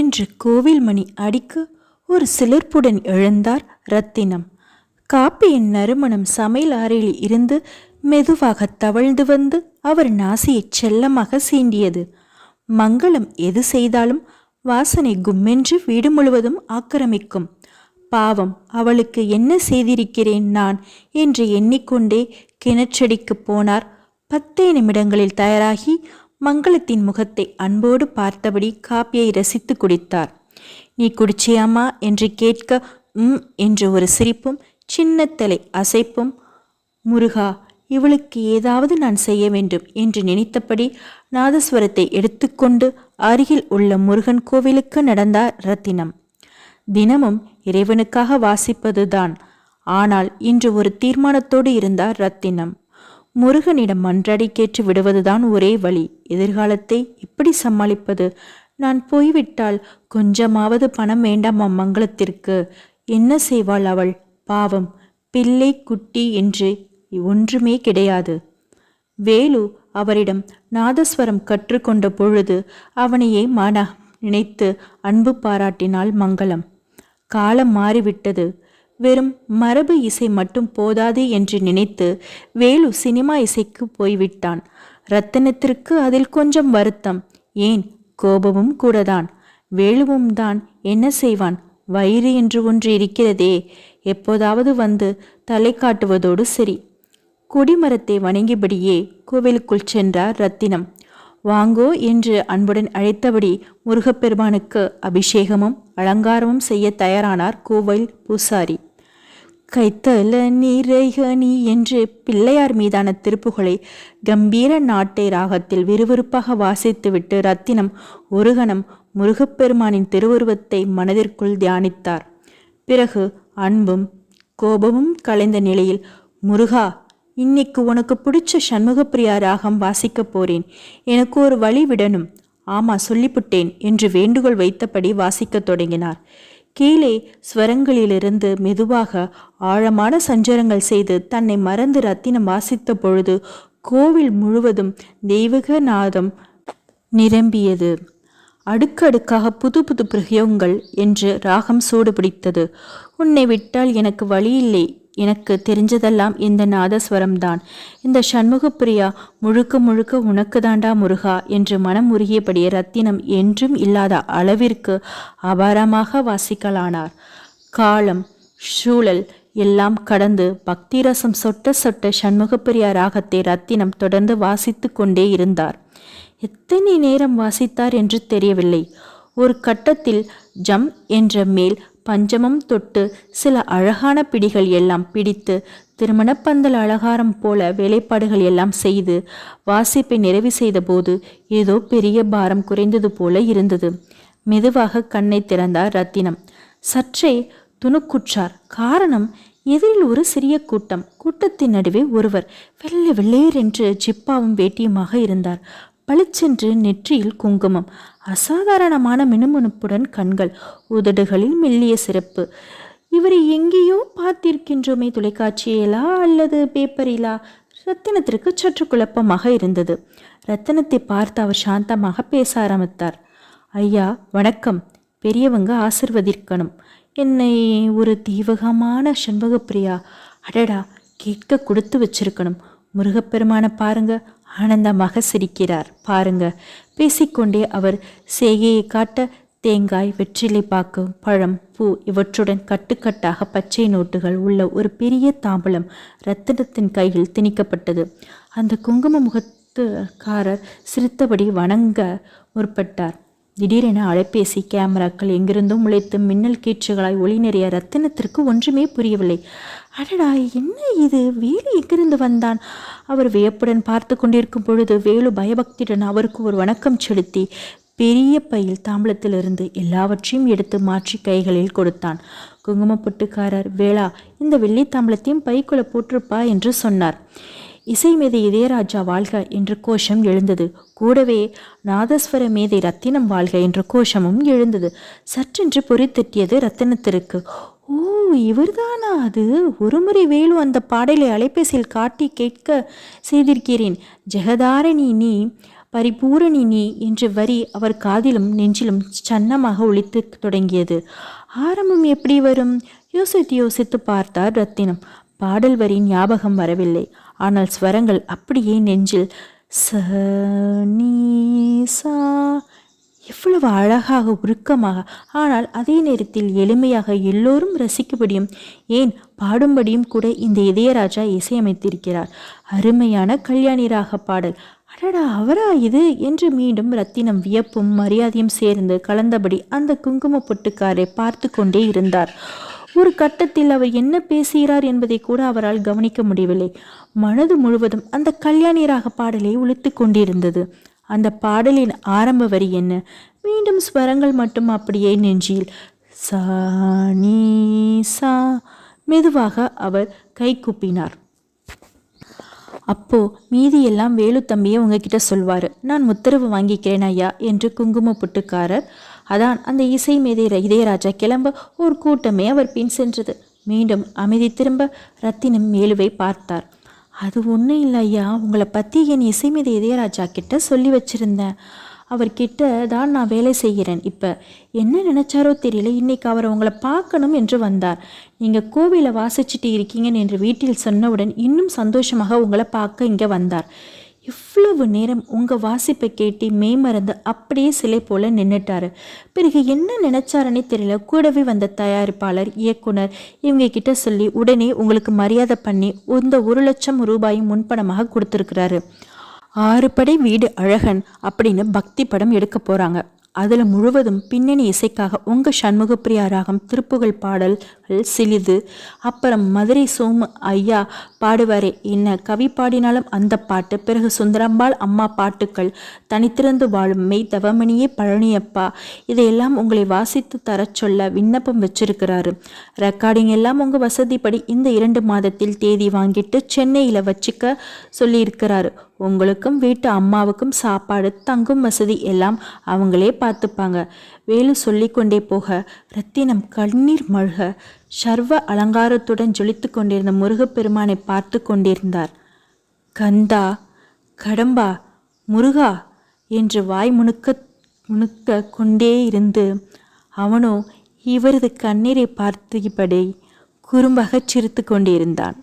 என்று கோவில் மணி அடிக்கு ஒரு சிலிர்ப்புடன் எழுந்தார் ரத்தினம். காப்பியின் நறுமணம் சமையல் அறையில் இருந்து மெதுவாக தவழ்ந்து வந்து அவர் நாசியை செல்லமாக சீண்டியது. மங்களம் எது செய்தாலும் வாசனை கும்மென்று வீடு முழுவதும் ஆக்கிரமிக்கும். பாவம் அவளுக்கு என்ன செய்திருக்கிறேன் நான் என்று எண்ணிக்கொண்டே கிணற்றடிக்கு போனார். பத்தே நிமிடங்களில் தயாராகி மங்களத்தின் முகத்தை அன்போடு பார்த்தபடி காப்பியை ரசித்து குடித்தார். நீ குடிச்சியாமா? என்று கேட்க ம் என்று ஒரு சிரிப்பும் சின்னத்தலை அசைப்பும் முருகா இவளுக்கு ஏதாவது நான் செய்ய வேண்டும் என்று நினைத்தபடி நாதஸ்வரத்தை எடுத்துக்கொண்டு அருகில் உள்ள முருகன் கோவிலுக்கு நடந்தார் ரத்தினம். தினமும் இறைவனுக்காக வாசிப்பதுதான். ஆனால் இன்று ஒரு தீர்மானத்தோடு இருந்தார் ரத்தினம். முருகனிடம் மன்றாடி கேட்டு விடுவதுதான் ஒரே வழி. எதிர்காலத்தை எப்படி சமாளிப்பது. நான் போய்விட்டால் கொஞ்சமாவது பணம் வேண்டாம் மங்களத்திற்கு. என்ன செய்வாள் அவள்? பாவம். பிள்ளை குட்டி என்று ஒன்றுமே கிடையாது. வேலு அவரிடம் நாதஸ்வரம் கற்றுக்கொண்ட பொழுது அவனையே மன நினைத்து அன்பு பாராட்டினாள் மங்களம். காலம் மாறிவிட்டது. வெறும் மரபு இசை மட்டும் போதாது என்று நினைத்து வேலு சினிமா இசைக்கு போய்விட்டான். ரத்தினத்திற்கு அதில் கொஞ்சம் வருத்தம். ஏன்? கோபமும் கூடதான். வேலுவும் தான் என்ன செய்வான்? வயிறு என்று ஒன்று இருக்கிறதே. எப்போதாவது வந்து தலை காட்டுவதோடு சரி. கொடிமரத்தை வணங்கியபடியே கோவிலுக்குள் சென்றார் ரத்தினம். வாங்கோ என்று அன்புடன் அழைத்தபடி முருகப்பெருமானுக்கு அபிஷேகமும் அலங்காரமும் செய்ய தயாரானார் கோவில் பூசாரி. கைத்தல நீரைகனி என்று பிள்ளையார் மீதான திருப்புகளை கம்பீர நாட்டை ராகத்தில் விறுவிறுப்பாக வாசித்துவிட்டு ரத்தினம் ஒரு கணம் முருகப்பெருமானின் திருவுருவத்தை மனதிற்குள் தியானித்தார். பிறகு அன்பும் கோபமும் கலைந்த நிலையில் முருகா இன்னைக்கு உனக்கு பிடிச்ச சண்முகப்பிரியா ராகம் வாசிக்கப் போறேன். எனக்கு ஒரு வழி விடணும். ஆமா சொல்லிப்புட்டேன் என்று வேண்டுகோள் வைத்தபடி வாசிக்கத் தொடங்கினார். கீழே ஸ்வரங்களிலிருந்து மெதுவாக ஆழமான சஞ்சரங்கள் செய்து தன்னை மறந்து ரத்தினம் வாசித்த பொழுது கோவில் முழுவதும் தெய்வக நாதம் நிரம்பியது. அடுக்கடுக்காக புது புது பிரயோகங்கள் என்று ராகம் சூடு பிடித்தது உன்னை விட்டால் எனக்கு வழியில்லை எனக்கு தெரிஞ்சதெல்லாம் இந்த நாதஸ்வரம்தான். இந்த சண்முகப்பிரியா முழுக்க முழுக்க உனக்கு தாண்டா முருகா என்று மனம் உருகியபடியே ரத்தினம் என்றும் இல்லாத அளவிற்கு அபாரமாக வாசிக்கலானார். காலம் சூழல் எல்லாம் கடந்து பக்தி ரசம் சொட்ட சொட்ட சண்முகப்பிரியா ராகத்தை ரத்தினம் தொடர்ந்து வாசித்து கொண்டே இருந்தார். எத்தனை நேரம் வாசித்தார் என்று தெரியவில்லை. ஒரு கட்டத்தில் ஜம் என்ற மேல் பஞ்சமம் தொட்டு சில அழகான பிடிகள் எல்லாம் பிடித்து திருமணப்பந்தல் அலங்காரம் போல வேலைப்பாடுகள் எல்லாம் செய்து வாசிப்பை நிறைவு செய்தபோது ஏதோ பெரிய பாரம் குறைந்தது போல இருந்தது. மெதுவாக கண்ணை திறந்தார் ரத்தினம். சற்றே துணுக்குற்றார். காரணம் எதிரில் ஒரு சிறிய கூட்டம். கூட்டத்தின் நடுவே ஒருவர். வெள்ளை வெள்ளேர் என்று ஜிப்பாவும் வேட்டியுமாக இருந்தார். பளிச்சென்று நெற்றியில் குங்குமம். அசாதாரணமான மினுமினுப்புடன் கண்கள் உதடுகளில் மெல்லிய சிறப்பு. இவரை எங்கேயோ பார்த்திருக்கின்றோமே தொலைக்காட்சியிலா அல்லது பேப்பரிலா? ரத்தினத்திற்கு சற்று குழப்பமாக இருந்தது. ரத்தினத்தை பார்த்து அவர் சாந்தமாக பேச ஆரம்பித்தார். ஐயா வணக்கம். பெரியவங்க ஆசிர்வதிக்கணும். என்னை ஒரு தீவகமான சண்பகப்பிரியா அடடா கேட்க கொடுத்து வச்சிருக்கணும். முருகப்பெருமான பாருங்க. ஆனந்தமாக சிரிக்கிறார். பாருங்க பேசிக்கொண்டே அவர் செய்கையை காட்ட தேங்காய் வெற்றிலை பாக்கு பழம் பூ இவற்றுடன் கட்டுக்கட்டாக பச்சை நோட்டுகள் உள்ள ஒரு பெரிய தாம்பலம் ரத்தினத்தின் கையில் திணிக்கப்பட்டது. அந்த குங்கும முகத்துக்காரர் சிரித்தபடி வணங்க முற்பட்டார். திடீரென அலைபேசி கேமராக்கள் எங்கிருந்தும் முளைத்து மின்னல் கீற்றுகளாய் ஒளி நிறைய ரத்தினத்திற்கு ஒன்றுமே புரியவில்லை. அடடா என்ன இது? வேலு எங்கிருந்து வந்தான்? அவர் வியப்புடன் பார்த்து கொண்டிருக்கும் பொழுது வேலு பயபக்தியுடன் அவருக்கு ஒரு வணக்கம் செலுத்தி பெரிய பையில் தாம்பளத்திலிருந்து எல்லாவற்றையும் எடுத்து மாற்றி கைகளில் கொடுத்தான். குங்குமப்பொட்டுக்காரர் வேளா இந்த வெள்ளி தாம்பலத்தையும் பைக்குள்ள போட்டிருப்பா என்று சொன்னார். இசை மேதை இதயராஜா வாழ்க என்ற கோஷம் எழுந்தது. கூடவே நாதஸ்வர மேதை ரத்தினம் வாழ்க என்ற கோஷமும் எழுந்தது. சற்றென்று பொறித்தட்டியது ரத்தினத்திற்கு. ஓ இவர்தானா அது? ஒருமுறை வேலு அந்த பாடலை அலைபேசியில் காட்டி கேட்க செய்திருக்கிறேன். ஜெகதாரணி நீ பரிபூரணி நீ என்ற வரி அவர் காதிலும் நெஞ்சிலும் சன்னமாக ஒழித்து தொடங்கியது. ஆரம்பம் எப்படி வரும்? யோசித்து யோசித்து பார்த்தார் ரத்தினம். பாடல் வரி ஞாபகம் வரவில்லை. ஆனால் ஸ்வரங்கள் அப்படியே நெஞ்சில் ச நீசா எவ்வளவு அழகாக உருக்கமாக. ஆனால் அதே நேரத்தில் எளிமையாக எல்லோரும் ரசிக்கபடியும் ஏன் பாடும்படியும் கூட இந்த இதயராஜா இசையமைத்திருக்கிறார். அருமையான கல்யாணி ராக பாடல். அடடா அவரா இது? என்று மீண்டும் ரத்தினம் வியப்பும் மரியாதையும் சேர்ந்து கலந்தபடி அந்த குங்கும பொட்டுக்காரை பார்த்து கொண்டே இருந்தார். ஒரு கட்டத்தில் அவர் என்ன பேசுகிறார் என்பதை கூட அவரால் கவனிக்க முடியவில்லை. மனது முழுவதும் அந்த கல்யாணியராக பாடலை உழைத்து கொண்டிருந்தது. அந்த பாடலின் ஆரம்ப வரி என்ன? மீண்டும் ஸ்வரங்கள் மட்டும் அப்படியே நெஞ்சில் சா நீ சா மெதுவாக அவர் கை கூப்பினார். அப்போ மீதியெல்லாம் வேலு தம்பியை உங்ககிட்ட சொல்வாரு. நான் உத்தரவு வாங்கிக்கிறேன் ஐயா என்று குங்கும புட்டுக்காரர் அதான் அந்த இசை மேதை இதயராஜா கிளம்ப ஒரு கூட்டமே அவர் பின் சென்றது. மீண்டும் அமைதி திரும்ப ரத்தினம் மேலுவை பார்த்தார். அது ஒன்றும் இல்லை ஐயா உங்களை பற்றி என் இசை இசைமீது இதயராஜா கிட்ட சொல்லி வச்சுருந்தேன். அவர்கிட்ட தான் நான் வேலை செய்கிறேன். இப்போ என்ன நினச்சாரோ தெரியல இன்னைக்கு அவர் உங்களை பார்க்கணும் என்று வந்தார். நீங்கள் கோவிலை வாசிச்சுட்டு இருக்கீங்கன்னு என்று வீட்டில் சொன்னவுடன் இன்னும் சந்தோஷமாக உங்களை பார்க்க இங்கே வந்தார். இவ்வளவு நேரம் உங்கள் வாசிப்பை கேட்டு மெய்மறந்து அப்படியே சிலை போல நின்றுட்டாரு பிறகு என்ன நினைச்சாருன்னே தெரியல. கூடவே வந்த தயாரிப்பாளர் இயக்குனர் இவங்க கிட்ட சொல்லி உடனே உங்களுக்கு மரியாதை பண்ணி இந்த ஒரு லட்சம் ரூபாயும் முன்பணமாக கொடுத்துருக்கிறாரு. ஆறு படை வீடு அழகன் அப்படின்னு பக்தி படம் எடுக்க போகிறாங்க அதில் முழுவதும் பின்னணி இசைக்காக உங்கள் சண்முகப்பிரியா ராகம் திருப்புகழ் பாடல்கள் சிறிது. அப்புறம் மதுரை சோமு ஐயா பாடுவாரே என்ன கவி பாடினாலும் அந்த பாட்டு. பிறகு சுந்தரம்பாள் அம்மா பாட்டுக்கள் தனித்திறந்து வாழும் மெய் தவமணியே பழனியப்பா. இதையெல்லாம் உங்களை வாசித்து தரச் சொல்ல விண்ணப்பம் வச்சிருக்கிறாரு. ரெக்கார்டிங் எல்லாம் உங்கள் வசதிப்படி இந்த இரண்டு மாதத்தில் தேதி வாங்கிட்டு சென்னையில் வச்சுக்க சொல்லியிருக்கிறாரு. உங்களுக்கும் வீட்டு அம்மாவுக்கும் சாப்பாடு தங்கும் வசதி எல்லாம் அவங்களே பார்த்துப்பாங்க. வேலு சொல்லிக்கொண்டே போக ரத்தினம் கண்ணீர் மழ்க சர்வ அலங்காரத்துடன் ஜொலித்து கொண்டிருந்த முருகப்பெருமானை பார்த்து கொண்டிருந்தார். கந்தா கடம்பா முருகா என்று வாய் முணுக்க முணுக்க கொண்டே இருந்து அவனோ இவரது கண்ணீரை பார்த்தபடி குறும்பாக சிரித்து கொண்டிருந்தான்.